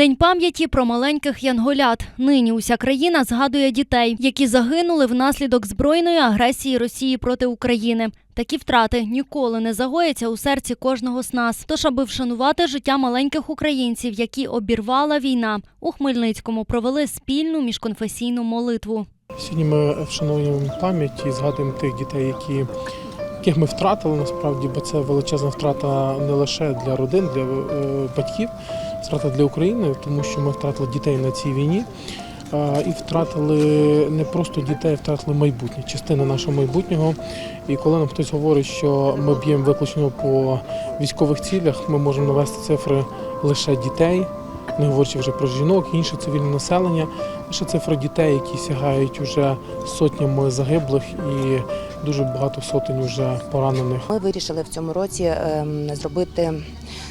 День пам'яті про маленьких янголят. Нині уся країна згадує дітей, які загинули внаслідок збройної агресії Росії проти України. Такі втрати ніколи не загояться у серці кожного з нас. Тож, аби вшанувати життя маленьких українців, які обірвала війна, у Хмельницькому провели спільну міжконфесійну молитву. Сьогодні ми вшановуємо пам'ять і згадуємо тих дітей, які, яких ми втратили насправді, бо це величезна втрата не лише для родин, для е, батьків, втрата для України, тому що ми втратили дітей на цій війні. І втратили не просто дітей, втратили майбутнє, частину нашого майбутнього. І коли нам хтось говорить, що ми б'ємо виключно по військових цілях, ми можемо навести цифри лише дітей, не говорячи вже про жінок, інше цивільне населення. Лише цифра дітей, які сягають уже сотнями загиблих і дуже багато сотень уже поранених. Ми вирішили в цьому році ем, зробити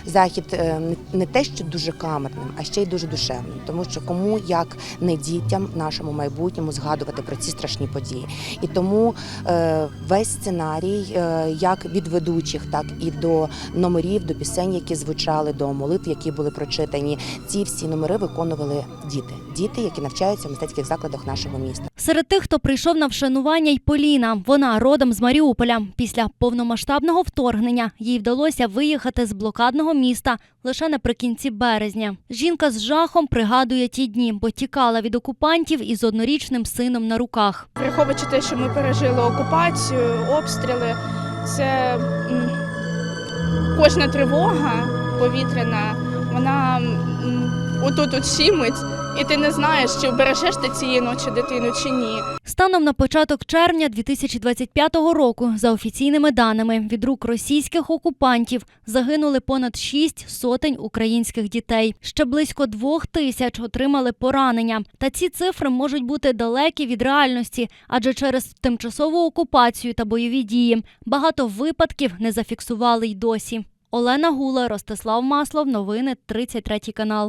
захід ем, не те, що дуже камерним, а ще й дуже душевним. Тому що кому як не дітям, нашому майбутньому згадувати про ці страшні події. І тому е, весь сценарій, е, як від ведучих, так і до номерів, до пісень, які звучали, до молитв, які були прочитані. Ці всі номери виконували діти, діти, які навчаються в мистецьких закладах нашого міста. Серед тих, хто прийшов на вшанування, й Поліна. Вона родом з Маріуполя. Після повномасштабного вторгнення їй вдалося виїхати з блокадного міста лише наприкінці березня. Жінка з жахом пригадує ті дні, бо тікала від окупантів із однорічним сином на руках. Враховуючи те, що ми пережили окупацію, обстріли, це кожна тривога повітряна, вона отут от щимить, і ти не знаєш, чи вбережеш ти цієї ночі дитину чи ні. Станом на початок червня 2025 року, за офіційними даними, від рук російських окупантів загинули понад шість сотень українських дітей. Ще близько двох тисяч отримали поранення. Та ці цифри можуть бути далекі від реальності, адже через тимчасову окупацію та бойові дії багато випадків не зафіксували й досі. Олена Гула, Ростислав Маслов, новини 33 канал.